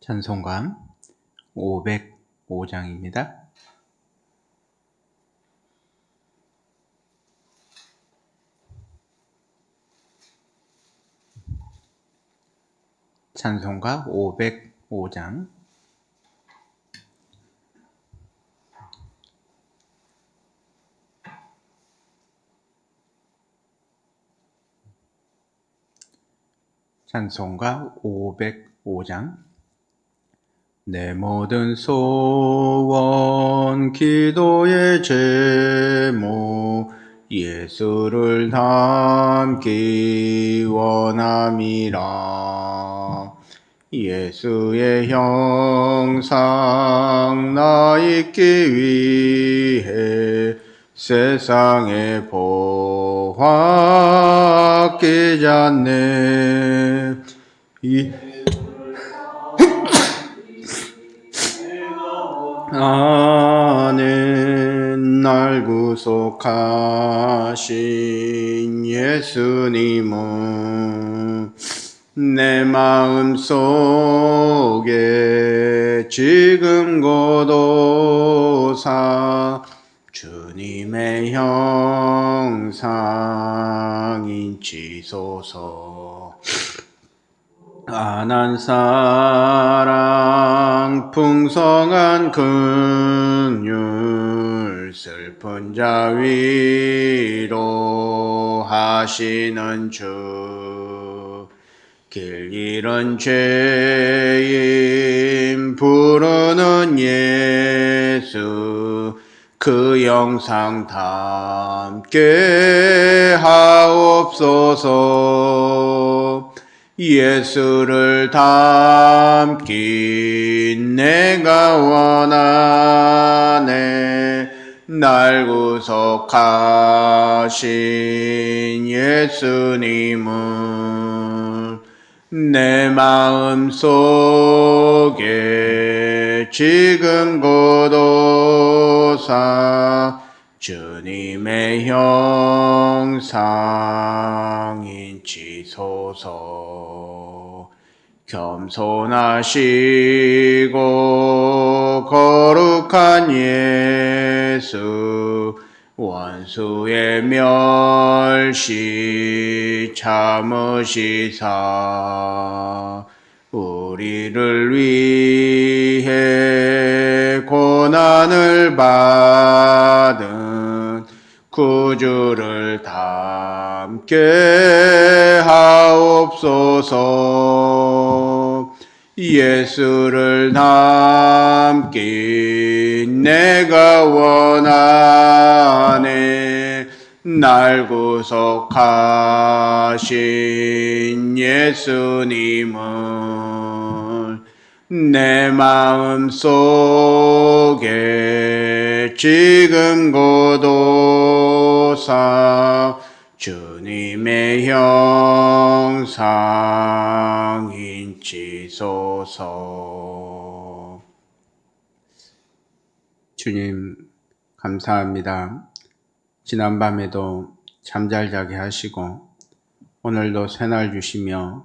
찬송가 505장입니다. 찬송가 505장 찬송가 505장 내 모든 소원 기도의 제목 예수를 닮기 원함이라. 예수의 형상 나 있기 위해 세상에 보화 끼잖네 이 안에 날 구속하신 예수님은 내 마음 속에 지금 고도사 주님의 형상인 지소서 안한 사랑 풍성한 긍휼 슬픈 자 위로 하시는 주. 길 잃은 죄인 부르는 예수 그 영상 담게 하옵소서 예수를 닮기 내가 원하네. 날 구속하신 예수님은 내 마음 속에 지금 고도사 주님의 형상인 지소서. 겸손하시고 거룩한 예수 원수의 멸시 참으시사. 우리를 위해 고난을 받은 구주를 담게 하옵소서. 예수를 담기 내가 원하네. 날 구속하신 예수님은 내 마음 속에 지금 고도사 주님의 형상인 지소서 주님 감사합니다. 지난밤에도 잠잘 자게 하시고 오늘도 새날 주시며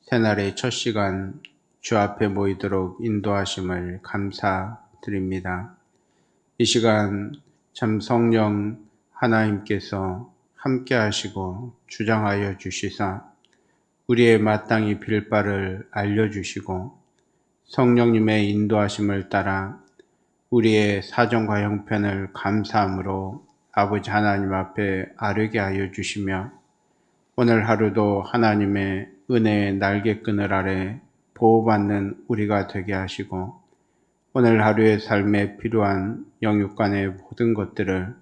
새날의 첫 시간 주 앞에 모이도록 인도하심을 감사드립니다. 이 시간 참 성령 하나님께서 함께 하시고 주장하여 주시사 우리의 마땅히 빌 바를 알려주시고 성령님의 인도하심을 따라 우리의 사정과 형편을 감사함으로 아버지 하나님 앞에 아뢰게 하여 주시며 오늘 하루도 하나님의 은혜의 날개끈을 아래 보호받는 우리가 되게 하시고 오늘 하루의 삶에 필요한 영육간의 모든 것들을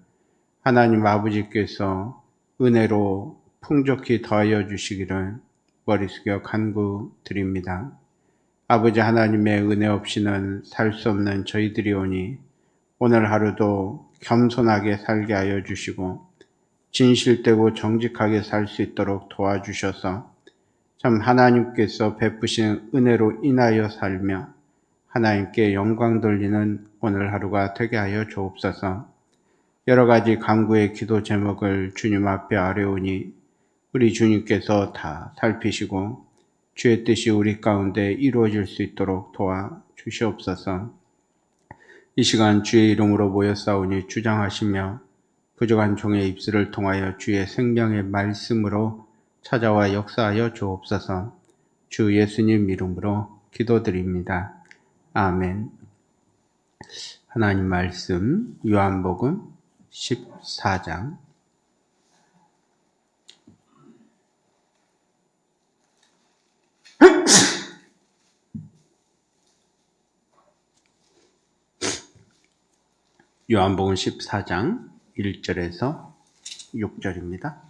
하나님 아버지께서 은혜로 풍족히 더하여 주시기를 머리 숙여 간구 드립니다. 아버지 하나님의 은혜 없이는 살 수 없는 저희들이 오니 오늘 하루도 겸손하게 살게 하여 주시고 진실되고 정직하게 살 수 있도록 도와주셔서 참 하나님께서 베푸신 은혜로 인하여 살며 하나님께 영광 돌리는 오늘 하루가 되게 하여 주옵소서. 여러 가지 강구의 기도 제목을 주님 앞에 아뢰오니 우리 주님께서 다 살피시고 주의 뜻이 우리 가운데 이루어질 수 있도록 도와 주시옵소서. 이 시간 주의 이름으로 싸우니 주장하시며 부족한 종의 입술을 통하여 주의 생명의 말씀으로 찾아와 역사하여 주옵소서. 주 예수님 이름으로 기도드립니다. 아멘. 하나님 말씀 요한복음 14장 요한복음 14장 1절에서 6절입니다.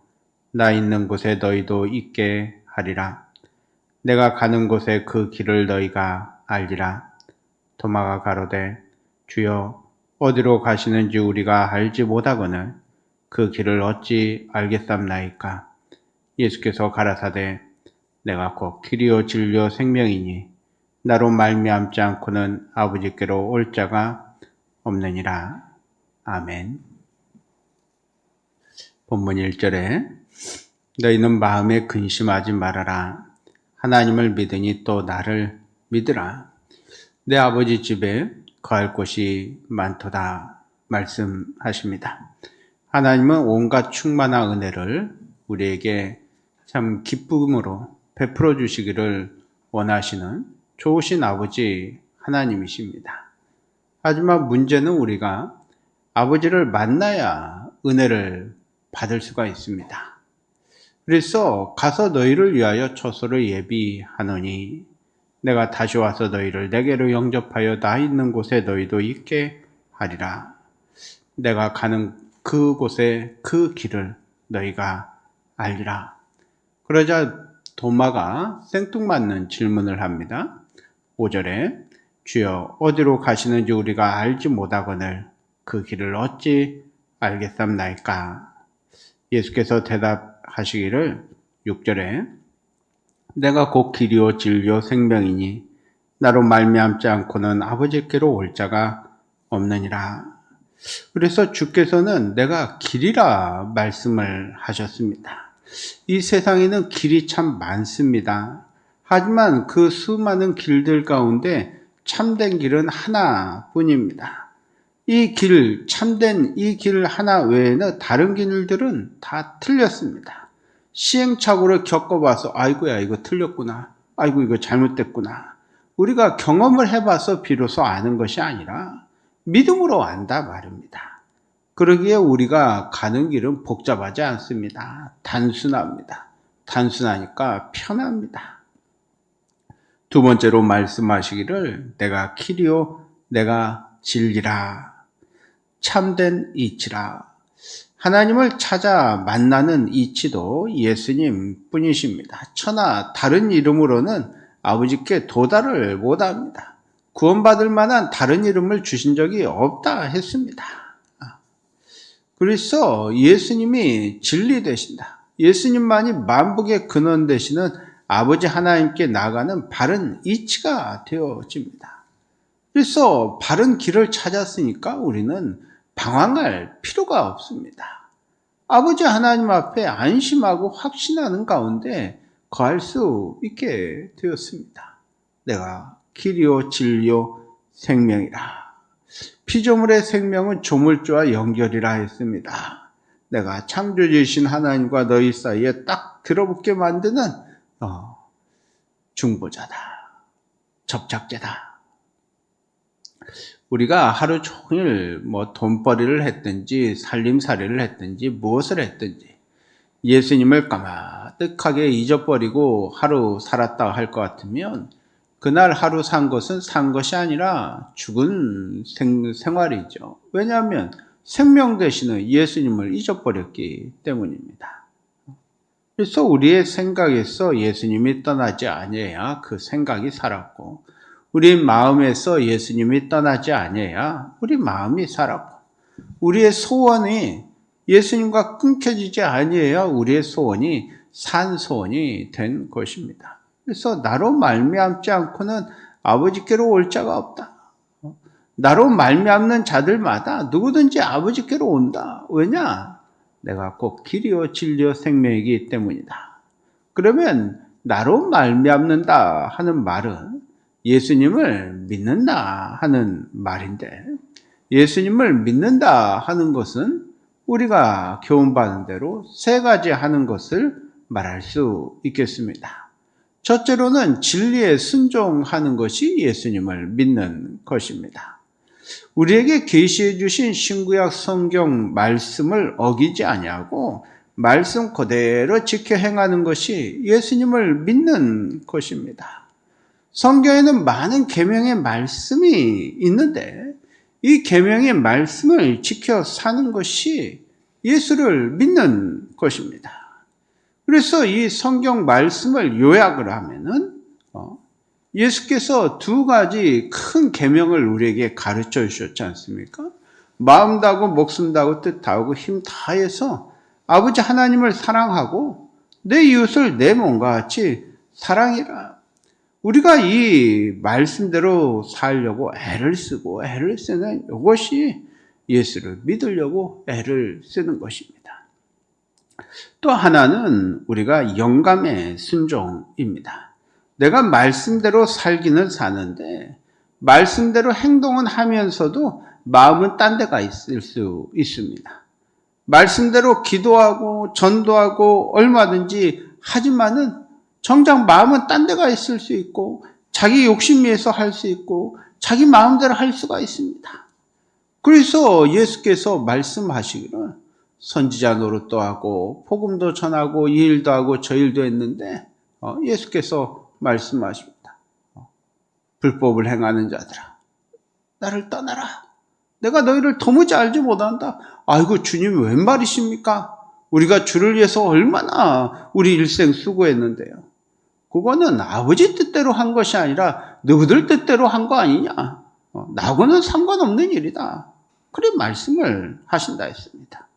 나 있는 곳에 너희도 있게 하리라. 내가 가는 곳에 그 길을 너희가 알리라. 도마가 가로되 주여 어디로 가시는지 우리가 알지 못하거늘 그 길을 어찌 알겠삼나이까. 예수께서 가라사대 내가 곧 길이요 진리요 생명이니 나로 말미암지 않고는 아버지께로 올 자가 없느니라. 아멘. 본문 1절에 너희는 마음에 근심하지 말아라. 하나님을 믿으니 또 나를 믿으라. 내 아버지 집에 거할 곳이 많도다. 말씀하십니다. 하나님은 온갖 충만한 은혜를 우리에게 참 기쁨으로 베풀어 주시기를 원하시는 좋으신 아버지 하나님이십니다. 하지만 문제는 우리가 아버지를 만나야 은혜를 받을 수가 있습니다. 그래서 가서 너희를 위하여 처소를 예비하노니 내가 다시 와서 너희를 내게로 영접하여 나 있는 곳에 너희도 있게 하리라. 내가 가는 그곳에 그 길을 너희가 알리라. 그러자 도마가 생뚱맞는 질문을 합니다. 5절에 주여 어디로 가시는지 우리가 알지 못하거늘 그 길을 어찌 알겠삼나이까? 예수께서 대답 하시기를 6절에 내가 곧 길이요 진리요 생명이니 나로 말미암지 않고는 아버지께로 올 자가 없느니라. 그래서 주께서는 내가 길이라 말씀을 하셨습니다. 이 세상에는 길이 참 많습니다. 하지만 그 수많은 길들 가운데 참된 길은 하나뿐입니다. 이 길, 참된 이 길 하나 외에는 다른 길들은 다 틀렸습니다. 시행착오를 겪어봐서, 아이고야, 이거 틀렸구나. 아이고, 이거 잘못됐구나. 우리가 경험을 해봐서 비로소 아는 것이 아니라 믿음으로 안다 말입니다. 그러기에 우리가 가는 길은 복잡하지 않습니다. 단순합니다. 단순하니까 편합니다. 두 번째로 말씀하시기를 내가 키리오 내가 진리라 참된 이치라 하나님을 찾아 만나는 이치도 예수님 뿐이십니다. 천하 다른 이름으로는 아버지께 도달을 못합니다. 구원받을 만한 다른 이름을 주신 적이 없다 했습니다. 그래서 예수님이 진리 되신다. 예수님만이 만복의 근원 되시는 아버지 하나님께 나가는 바른 이치가 되어집니다. 그래서 바른 길을 찾았으니까 우리는 방황할 필요가 없습니다. 아버지 하나님 앞에 안심하고 확신하는 가운데 거할 수 있게 되었습니다. 내가 길이요 진리요 생명이라. 피조물의 생명은 조물주와 연결이라 했습니다. 내가 창조주신 하나님과 너희 사이에 딱 들어붙게 만드는 어, 중보자다. 접착제다. 우리가 하루 종일 뭐 돈벌이를 했든지 살림살이를 했든지 무엇을 했든지 예수님을 까마득하게 잊어버리고 하루 살았다 할 것 같으면 그날 하루 산 것은 산 것이 아니라 죽은 생, 생활이죠. 왜냐하면 생명 되시는 예수님을 잊어버렸기 때문입니다. 그래서 우리의 생각에서 예수님이 떠나지 아니해야 그 생각이 살았고, 우리 마음에서 예수님이 떠나지 아니해야 우리 마음이 살았고, 우리의 소원이 예수님과 끊겨지지 아니해야 우리의 소원이 산 소원이 된 것입니다. 그래서 나로 말미암지 않고는 아버지께로 올 자가 없다. 나로 말미암는 자들마다 누구든지 아버지께로 온다. 왜냐? 내가 꼭 길이요 진리요 생명이기 때문이다. 그러면 나로 말미암는다 하는 말은 예수님을 믿는다 하는 말인데 예수님을 믿는다 하는 것은 우리가 교훈받은 대로 세 가지 하는 것을 말할 수 있겠습니다. 첫째로는 진리에 순종하는 것이 예수님을 믿는 것입니다. 우리에게 계시해 주신 신구약 성경 말씀을 어기지 아니하고 말씀 그대로 지켜 행하는 것이 예수님을 믿는 것입니다. 성경에는 많은 계명의 말씀이 있는데 이 계명의 말씀을 지켜 사는 것이 예수를 믿는 것입니다. 그래서 이 성경 말씀을 요약을 하면은 어, 예수께서 두 가지 큰 계명을 우리에게 가르쳐 주셨지 않습니까? 마음 다하고 목숨 다하고 뜻 다하고 힘 다해서 아버지 하나님을 사랑하고 내 이웃을 내 몸과 같이 사랑이라. 우리가 이 말씀대로 살려고 애를 쓰고 애를 쓰는 이것이 예수를 믿으려고 애를 쓰는 것입니다. 또 하나는 우리가 영감의 순종입니다. 내가 말씀대로 살기는 사는데 말씀대로 행동은 하면서도 마음은 딴 데가 있을 수 있습니다. 말씀대로 기도하고 전도하고 얼마든지 하지만은 정작 마음은 딴 데가 있을 수 있고 자기 욕심 위해서 할 수 있고 자기 마음대로 할 수가 있습니다. 그래서 예수께서 말씀하시기를 선지자 노릇도 하고 복음도 전하고 이 일도 하고 저 일도 했는데 어, 예수께서 말씀하십니다. 어, 불법을 행하는 자들아 나를 떠나라. 내가 너희를 도무지 알지 못한다. 아이고 주님 웬 말이십니까? 우리가 주를 위해서 얼마나 우리 일생 수고했는데요. 그거는 아버지 뜻대로 한 것이 아니라 너희들 뜻대로 한 거 아니냐. 어, 나하고는 상관없는 일이다. 그래 말씀을 하신다 했습니다.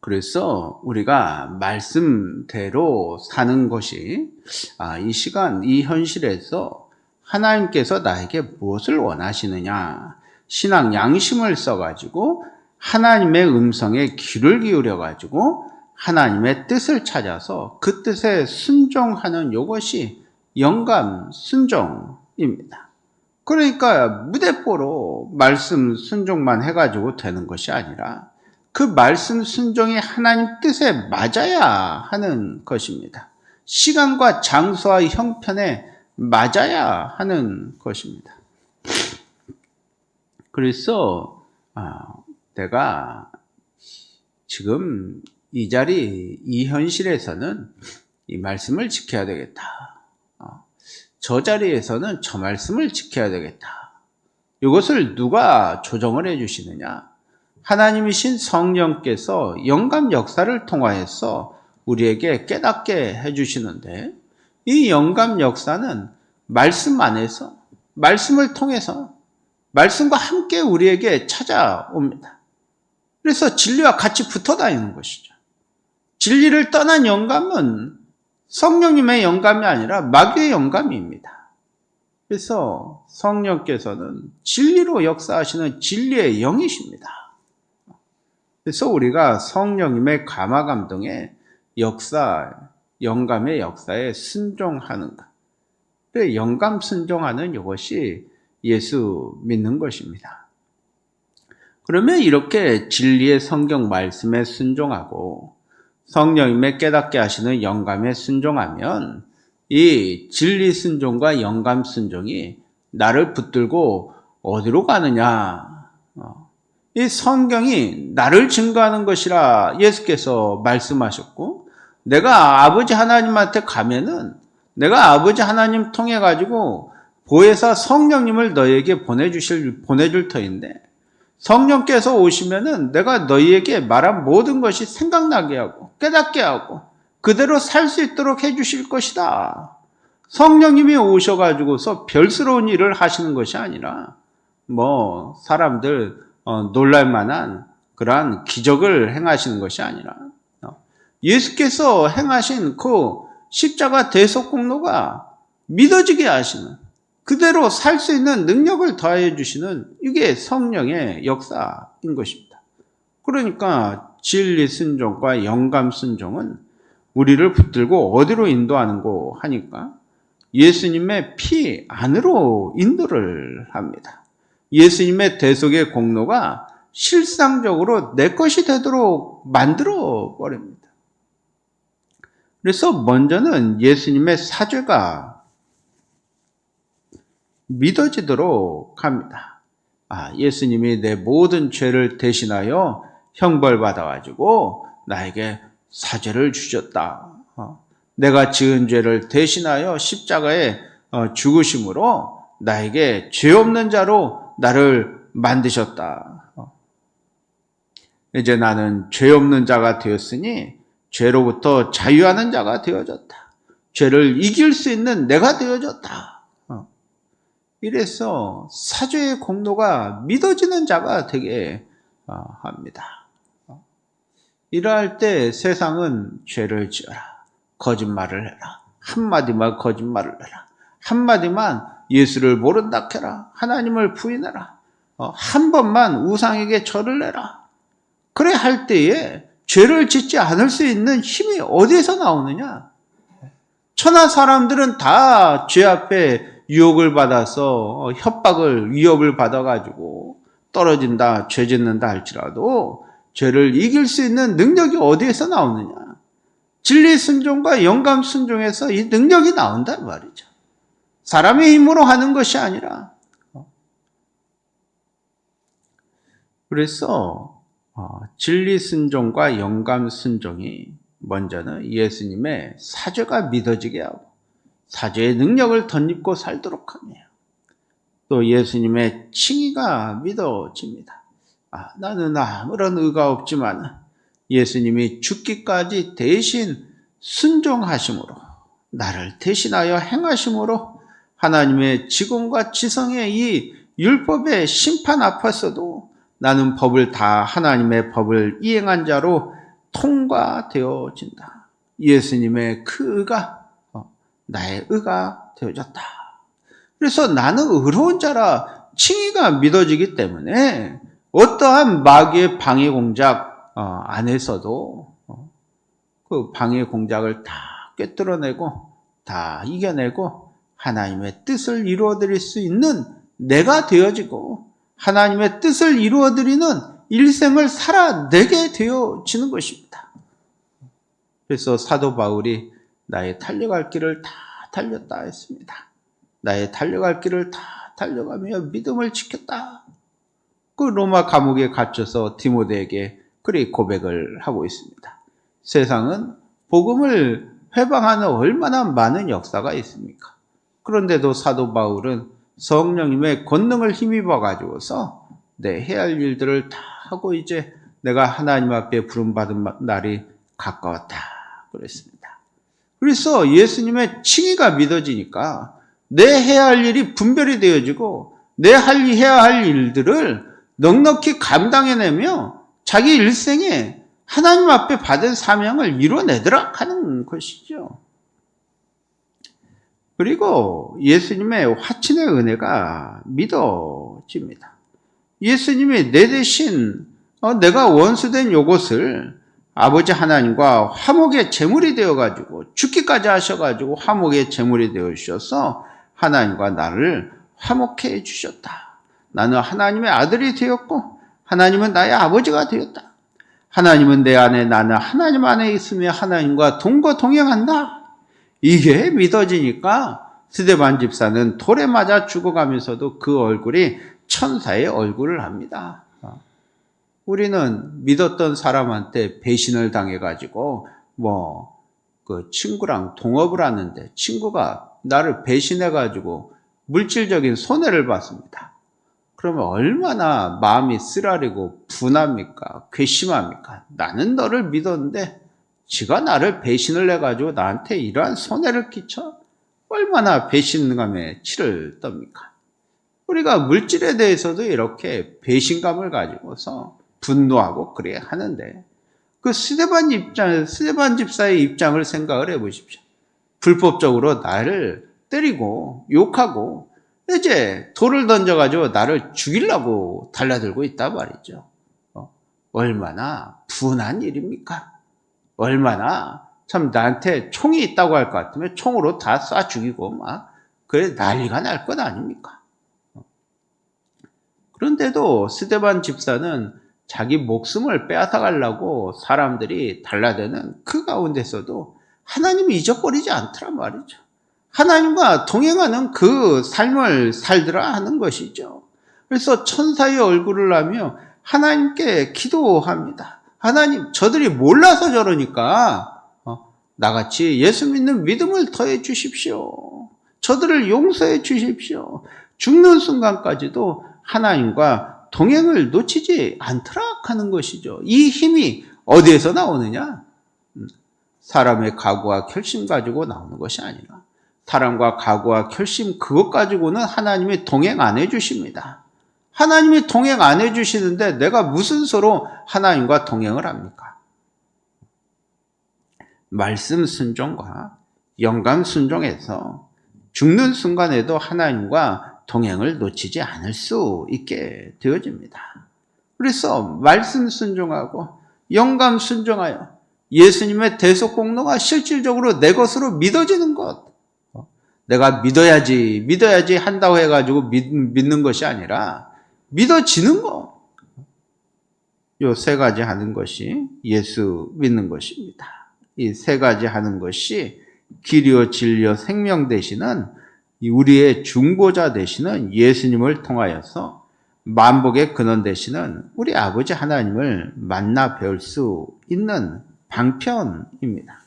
그래서 우리가 말씀대로 사는 것이 아, 이 시간, 이 현실에서 하나님께서 나에게 무엇을 원하시느냐 신앙 양심을 써가지고 하나님의 음성에 귀를 기울여가지고 하나님의 뜻을 찾아서 그 뜻에 순종하는 이것이 영감 순종입니다. 그러니까 무대뽀로 말씀 순종만 해가지고 되는 것이 아니라 그 말씀 순종이 하나님 뜻에 맞아야 하는 것입니다. 시간과 장소와 형편에 맞아야 하는 것입니다. 그래서 아, 내가 지금 이 자리, 이 현실에서는 이 말씀을 지켜야 되겠다. 어, 저 자리에서는 저 말씀을 지켜야 되겠다. 이것을 누가 조정을 해 주시느냐? 하나님이신 성령께서 영감 역사를 통하여서 우리에게 깨닫게 해 주시는데 이 영감 역사는 말씀 안에서 말씀을 통해서 말씀과 함께 우리에게 찾아옵니다. 그래서 진리와 같이 붙어 다니는 것이죠. 진리를 떠난 영감은 성령님의 영감이 아니라 마귀의 영감입니다. 그래서 성령께서는 진리로 역사하시는 진리의 영이십니다. 그래서 우리가 성령님의 감화 감동의 역사, 영감의 역사에 순종하는 것. 영감 순종하는 이것이 예수 믿는 것입니다. 그러면 이렇게 진리의 성경 말씀에 순종하고 성령님의 깨닫게 하시는 영감에 순종하면 이 진리 순종과 영감 순종이 나를 붙들고 어디로 가느냐? 어, 이 성경이 나를 증거하는 것이라 예수께서 말씀하셨고, 내가 아버지 하나님한테 가면은 내가 아버지 하나님 통해 가지고 보혜사 성령님을 너희에게 보내주실 보내줄 터인데 성령께서 오시면은 내가 너희에게 말한 모든 것이 생각나게 하고 깨닫게 하고 그대로 살 수 있도록 해주실 것이다. 성령님이 오셔가지고서 별스러운 일을 하시는 것이 아니라 뭐 사람들 어, 놀랄만한 그러한 기적을 행하시는 것이 아니라 어, 예수께서 행하신 그 십자가 대속 공로가 믿어지게 하시는 그대로 살 수 있는 능력을 더해 주시는 이게 성령의 역사인 것입니다. 그러니까 진리 순종과 영감 순종은 우리를 붙들고 어디로 인도하는고 하니까 예수님의 피 안으로 인도를 합니다. 예수님의 대속의 공로가 실상적으로 내 것이 되도록 만들어 버립니다. 그래서 먼저는 예수님의 사죄가 믿어지도록 합니다. 아, 예수님이 내 모든 죄를 대신하여 형벌 받아가지고 나에게 사죄를 주셨다. 어, 내가 지은 죄를 대신하여 십자가에 어, 죽으심으로 나에게 죄 없는 자로 나를 만드셨다. 어. 이제 나는 죄 없는 자가 되었으니 죄로부터 자유하는 자가 되어졌다. 죄를 이길 수 있는 내가 되어졌다. 어. 이래서 사죄의 공로가 믿어지는 자가 되게 어, 합니다. 어. 이러할 때 세상은 죄를 지어라. 거짓말을 해라. 한마디만 거짓말을 해라. 한마디만 예수를 모른다 해라. 하나님을 부인해라. 한 번만 우상에게 절을 내라. 그래 할 때에 죄를 짓지 않을 수 있는 힘이 어디에서 나오느냐? 천하 사람들은 다 죄 앞에 유혹을 받아서 협박을 위협을 받아가지고 떨어진다, 죄 짓는다 할지라도 죄를 이길 수 있는 능력이 어디에서 나오느냐? 진리 순종과 영감 순종에서 이 능력이 나온단 말이죠. 사람의 힘으로 하는 것이 아니라. 그래서 어, 진리 순종과 영감 순종이 먼저는 예수님의 사죄가 믿어지게 하고 사죄의 능력을 덧입고 살도록 하며 또 예수님의 칭의가 믿어집니다. 아, 나는 아무런 의가 없지만 예수님이 죽기까지 대신 순종하심으로 나를 대신하여 행하심으로 하나님의 직원과 지성의 이 율법의 심판 앞에서도 나는 법을 다 하나님의 법을 이행한 자로 통과되어진다. 예수님의 그 의가 어, 나의 의가 되어졌다. 그래서 나는 의로운 자라 칭의가 믿어지기 때문에 어떠한 마귀의 방해 공작 어, 안에서도 어, 그 방해 공작을 다 꿰뚫어내고 다 이겨내고 하나님의 뜻을 이루어드릴 수 있는 내가 되어지고 하나님의 뜻을 이루어드리는 일생을 살아내게 되어지는 것입니다. 그래서 사도 바울이 나의 달려갈 길을 다 달렸다 했습니다. 나의 달려갈 길을 다 달려가며 믿음을 지켰다. 그 로마 감옥에 갇혀서 디모데에게 그리 고백을 하고 있습니다. 세상은 복음을 회방하는 얼마나 많은 역사가 있습니까? 그런데도 사도 바울은 성령님의 권능을 힘입어 가지고서 내 해야 할 일들을 다 하고 이제 내가 하나님 앞에 부름받은 날이 가까웠다. 그랬습니다. 그래서 예수님의 칭의가 믿어지니까 내 해야 할 일이 분별이 되어지고 내 할, 해야 할 일들을 넉넉히 감당해내며 자기 일생에 하나님 앞에 받은 사명을 이뤄내도록 하는 것이죠. 그리고 예수님의 화친의 은혜가 믿어집니다. 예수님이 내 대신 어, 내가 원수된 요것을 아버지 하나님과 화목의 제물이 되어가지고 죽기까지 하셔가지고 화목의 제물이 되어 주셔서 하나님과 나를 화목해 주셨다. 나는 하나님의 아들이 되었고 하나님은 나의 아버지가 되었다. 하나님은 내 안에 나는 하나님 안에 있으며 하나님과 동거 동행한다. 이게 믿어지니까 스데반 집사는 돌에 맞아 죽어가면서도 그 얼굴이 천사의 얼굴을 합니다. 우리는 믿었던 사람한테 배신을 당해가지고 뭐 그 친구랑 동업을 하는데 친구가 나를 배신해가지고 물질적인 손해를 봤습니다. 그러면 얼마나 마음이 쓰라리고 분합니까? 괘씸합니까? 나는 너를 믿었는데 지가 나를 배신을 해가지고 나한테 이러한 손해를 끼쳐? 얼마나 배신감에 치를 떱니까? 우리가 물질에 대해서도 이렇게 배신감을 가지고서 분노하고 그래야 하는데 그 스데반 입장, 스데반 집사의 입장을 생각을 해 보십시오. 불법적으로 나를 때리고 욕하고 이제 돌을 던져가지고 나를 죽이려고 달라들고 있단 말이죠. 어? 얼마나 분한 일입니까? 얼마나 참 나한테 총이 있다고 할 것 같으면 총으로 다 쏴 죽이고 막 그래 난리가 날 것 아닙니까? 어? 그런데도 스데반 집사는 자기 목숨을 빼앗아 가려고 사람들이 달라대는 그 가운데서도 하나님을 잊어버리지 않더란 말이죠. 하나님과 동행하는 그 삶을 살더라 하는 것이죠. 그래서 천사의 얼굴을 하며 하나님께 기도합니다. 하나님, 저들이 몰라서 저러니까 어, 나같이 예수 믿는 믿음을 더해 주십시오. 저들을 용서해 주십시오. 죽는 순간까지도 하나님과 동행을 놓치지 않더라 하는 것이죠. 이 힘이 어디에서 나오느냐? 음, 사람의 각오와 결심 가지고 나오는 것이 아니라 사람과 각오와 결심 그것 가지고는 하나님이 동행 안 해주십니다. 하나님이 동행 안 해주시는데 내가 무슨 수로 하나님과 동행을 합니까? 말씀 순종과 영감 순종에서 죽는 순간에도 하나님과 동행을 놓치지 않을 수 있게 되어집니다. 그래서 말씀 순종하고 영감 순종하여 예수님의 대속 공로가 실질적으로 내 것으로 믿어지는 것. 내가 믿어야지, 믿어야지 한다고 해가지고 믿, 믿는 것이 아니라 믿어지는 거. 요세 가지 하는 것이 예수 믿는 것입니다. 이 세 가지 하는 것이 길이요 진리요 생명 되시는 우리의 중보자 되시는 예수님을 통하여서 만복의 근원 되시는 우리 아버지 하나님을 만나 배울 수 있는 방편입니다.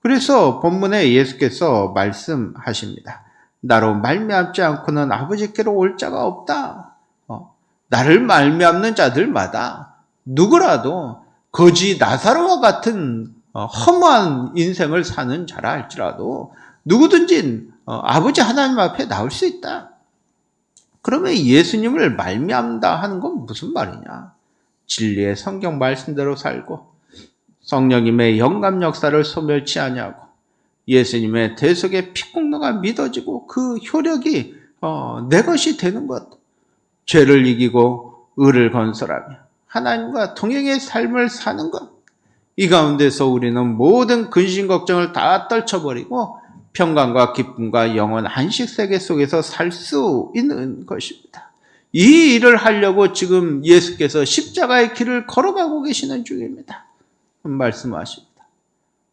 그래서 본문에 예수께서 말씀하십니다. 나로 말미암지 않고는 아버지께로 올 자가 없다. 어, 나를 말미암는 자들마다 누구라도 거지 나사로와 같은 어, 허무한 인생을 사는 자라 할지라도 누구든지 어, 아버지 하나님 앞에 나올 수 있다. 그러면 예수님을 말미암다 하는 건 무슨 말이냐? 진리의 성경 말씀대로 살고 성령님의 영감 역사를 소멸치 아니하고 예수님의 대속의 피공로가 믿어지고 그 효력이 어, 내 것이 되는 것. 죄를 이기고 의를 건설하며 하나님과 동행의 삶을 사는 것. 이 가운데서 우리는 모든 근심 걱정을 다 떨쳐버리고 평강과 기쁨과 영원 안식 세계 속에서 살 수 있는 것입니다. 이 일을 하려고 지금 예수께서 십자가의 길을 걸어가고 계시는 중입니다. 말씀하십니다.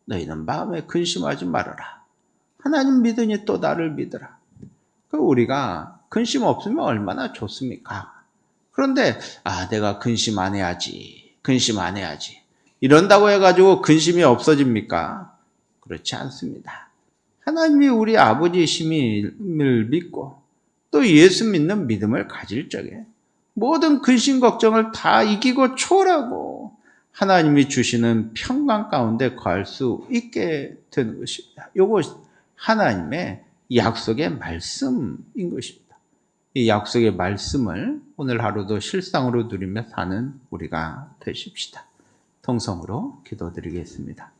너희는 마음에 근심하지 말아라. 하나님 믿으니 또 나를 믿으라. 그 우리가 근심 없으면 얼마나 좋습니까? 그런데 아 내가 근심 안 해야지. 근심 안 해야지. 이런다고 해가지고 근심이 없어집니까? 그렇지 않습니다. 하나님이 우리 아버지심을 믿고 또 예수 믿는 믿음을 가질 적에 모든 근심 걱정을 다 이기고 초월하고 하나님이 주시는 평강 가운데 갈 수 있게 되는 것입니다. 이것 하나님의 약속의 말씀인 것입니다. 이 약속의 말씀을 오늘 하루도 실상으로 누리며 사는 우리가 되십시다. 통성으로 기도드리겠습니다.